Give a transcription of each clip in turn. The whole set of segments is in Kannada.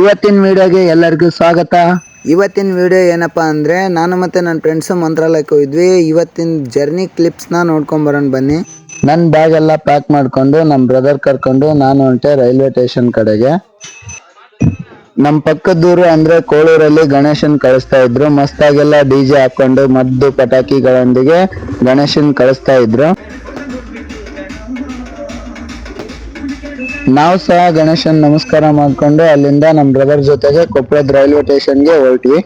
ಇವತ್ತಿನ ವಿಡಿಯೋಗೆ ಎಲ್ಲರಿಗೂ ಸ್ವಾಗತ. ಇವತ್ತಿನ ವಿಡಿಯೋ ಏನಪ್ಪ ಅಂದರೆ ನಾನು ಮತ್ತು ನನ್ನ ಫ್ರೆಂಡ್ಸು ಮಂತ್ರಾಲಯಕ್ಕೆ ಹೋಗಿದ್ವಿ. ಇವತ್ತಿನ ಜರ್ನಿ ಕ್ಲಿಪ್ಸ್ನ ನೋಡ್ಕೊಂಬರೋಣ ಬನ್ನಿ. ನನ್ನ ಬ್ಯಾಗ್ ಎಲ್ಲ ಪ್ಯಾಕ್ ಮಾಡಿಕೊಂಡು ನಮ್ಮ ಬ್ರದರ್ ಕರ್ಕೊಂಡು ನಾನು ಹೊಂಟೆ ರೈಲ್ವೆ ಸ್ಟೇಷನ್ ಕಡೆಗೆ. ನಮ್ಮ ಪಕ್ಕದೂರು ಅಂದರೆ ಕೋಳೂರಲ್ಲಿ ಗಣೇಶನ್ ಕಳಿಸ್ತಾ ಇದ್ರು. ಮಸ್ತಾಗೆಲ್ಲ ಡಿ ಜೆ ಹಾಕೊಂಡು ಮದ್ದು ಪಟಾಕಿಗಳೊಂದಿಗೆ ಗಣೇಶನ್ ಕಳಿಸ್ತಾ ಇದ್ರು. ನಾವು ಸಹ ಗಣೇಶನ್ ನಮಸ್ಕಾರ ಮಾಡ್ಕೊಂಡು ಅಲ್ಲಿಂದ ನಮ್ಮ ಬ್ರದರ್ ಜೊತೆಗೆ ಕೊಪ್ಪಳದ ರೈಲ್ವೆ ಸ್ಟೇಷನ್ಗೆ ಹೊರಟ್ವಿ.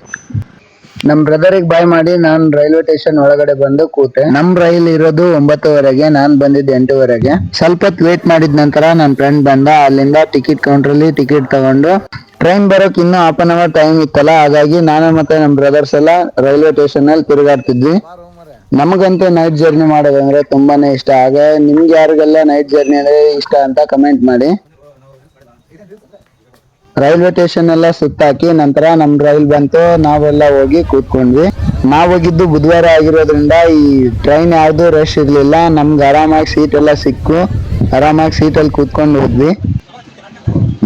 ನಮ್ಮ ಬ್ರದರಿಗೆ ಬಾಯ್ ಮಾಡಿ ನಾನು ರೈಲ್ವೆ ಸ್ಟೇಷನ್ ಒಳಗಡೆ ಬಂದು ಕೂತೆ. ನಮ್ ರೈಲ್ ಇರೋದು ಒಂಬತ್ತುವರೆಗೆ, ನಾನು ಬಂದಿದ್ದು ಎಂಟುವರೆಗೆ. ಸ್ವಲ್ಪ ವೇಟ್ ಮಾಡಿದ ನಂತರ ನನ್ನ ಫ್ರೆಂಡ್ ಬಂದ, ಅಲ್ಲಿಂದ ಟಿಕೆಟ್ ಕೌಂಟರ್ ಅಲ್ಲಿ ಟಿಕೆಟ್ ತಗೊಂಡು. ಟ್ರೈನ್ ಬರೋಕ್ ಇನ್ನೂ ಹಾಫ್ ಅನ್ ಅವರ್ ಟೈಮ್ ಇತ್ತಲ್ಲ, ಹಾಗಾಗಿ ನಾನು ಮತ್ತೆ ನಮ್ಮ ಬ್ರದರ್ಸ್ ಎಲ್ಲ ರೈಲ್ವೆ ಸ್ಟೇಷನ್ ಅಲ್ಲಿ ತಿರುಗಾಡ್ತಿದ್ವಿ. ನಮಗಂತೂ ನೈಟ್ ಜರ್ನಿ ಮಾಡೋದಂದ್ರೆ ತುಂಬಾನೇ ಇಷ್ಟ. ಹಾಗೆ ನಿಮ್ಗೆ ಯಾರಿಗೆಲ್ಲ ನೈಟ್ ಜರ್ನಿ ಅಂದ್ರೆ ಇಷ್ಟ ಅಂತ ಕಮೆಂಟ್ ಮಾಡಿ. ರೈಲ್ವೆ ಸ್ಟೇಷನ್ ಎಲ್ಲ ಸುತ್ತಾಕಿ ನಂತರ ನಮ್ ರೈಲ್ ಬಂತು. ನಾವೆಲ್ಲ ಹೋಗಿ ಕೂತ್ಕೊಂಡ್ವಿ. ನಾವ್ ಹೋಗಿದ್ದು ಬುಧವಾರ ಆಗಿರೋದ್ರಿಂದ ಈ ಟ್ರೈನ್ ಯಾವ್ದು ರಶ್ ಇರ್ಲಿಲ್ಲ. ನಮ್ಗೆ ಆರಾಮಾಗಿ ಸೀಟ್ ಎಲ್ಲ ಸಿಕ್ಕು. ಆರಾಮಾಗಿ ಸೀಟಲ್ಲಿ ಕೂತ್ಕೊಂಡು ಹೋದ್ವಿ.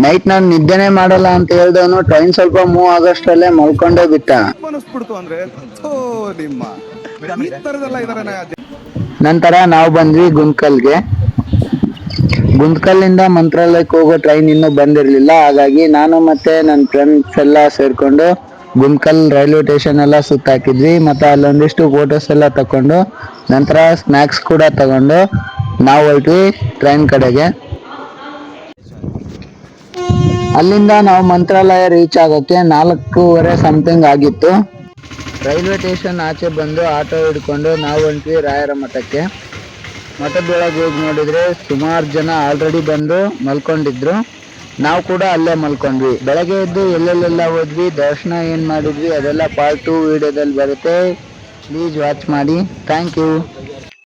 ನೈಟ್ ನಾನು ನಿದ್ದೆನೆ ಮಾಡಲ್ಲ ಅಂತ ಹೇಳ್ದವನು ಟ್ರೈನ್ ಸ್ವಲ್ಪ ಮೂವ್ ಆಗೋಷ್ಟರಲ್ಲೇ ಮಲ್ಕೊಂಡೇ ಬಿಟ್ಟ. ಅಂದ್ರೆ ಥೋ ನಿಮ್ಮ. ಈ ತರದೆಲ್ಲ ಇದಾರೆ ನಂತರ ನಾವು ಬಂದ್ವಿ ಗುಂತ್ಕಲ್ಗೆ ಗುಂತ್ಕಲ್ಲಿಂದ ಮಂತ್ರಾಲಯಕ್ಕೆ ಹೋಗೋ ಟ್ರೈನ್ ಇನ್ನೂ ಬಂದಿರಲಿಲ್ಲ. ಹಾಗಾಗಿ ನಾನು ಮತ್ತೆ ನನ್ನ ಫ್ರೆಂಡ್ಸ್ ಎಲ್ಲ ಸೇರಿಕೊಂಡು ಗುಂತ್ಕಲ್ ರೈಲ್ವೆ ಸ್ಟೇಷನ್ ಎಲ್ಲ ಸುತ್ತಾಕಿದ್ವಿ. ಮತ್ತೆ ಅಲ್ಲೊಂದಿಷ್ಟು ಫೋಟೋಸ್ ಎಲ್ಲ ತಕೊಂಡು ನಂತರ ಸ್ನ್ಯಾಕ್ಸ್ ಕೂಡ ತಗೊಂಡು ನಾವು ಹೊರಟ್ವಿ ಟ್ರೈನ್ ಕಡೆಗೆ. ಅಲ್ಲಿಂದ ನಾವು ಮಂತ್ರಾಲಯ ರೀಚ್ ಆಗೋಕ್ಕೆ ನಾಲ್ಕೂವರೆ ಸಮಥಿಂಗ್ ಆಗಿತ್ತು. ರೈಲ್ವೆ ಸ್ಟೇಷನ್ ಆಚೆ ಬಂದು ಆಟೋ ಹಿಡ್ಕೊಂಡು ನಾವು ಹೊಂಟ್ವಿ ರಾಯರ ಮಠಕ್ಕೆ. ಮಠದೊಳಗೆ ಹೋಗಿ ನೋಡಿದರೆ ಸುಮಾರು ಜನ ಆಲ್ರೆಡಿ ಬಂದು ಮಲ್ಕೊಂಡಿದ್ರು. ನಾವು ಕೂಡ ಅಲ್ಲೇ ಮಲ್ಕೊಂಡ್ವಿ. ಬೆಳಗ್ಗೆ ಎದ್ದು ಎಲ್ಲೆಲ್ಲೆಲ್ಲ ಹೋದ್ವಿ, ದರ್ಶನ ಏನು ಮಾಡಿದ್ವಿ ಅದೆಲ್ಲ ಪಾರ್ಟ್ ಟು ವಿಡಿಯೋದಲ್ಲಿ ಬರುತ್ತೆ. ಪ್ಲೀಸ್ ವಾಚ್ ಮಾಡಿ. Thank you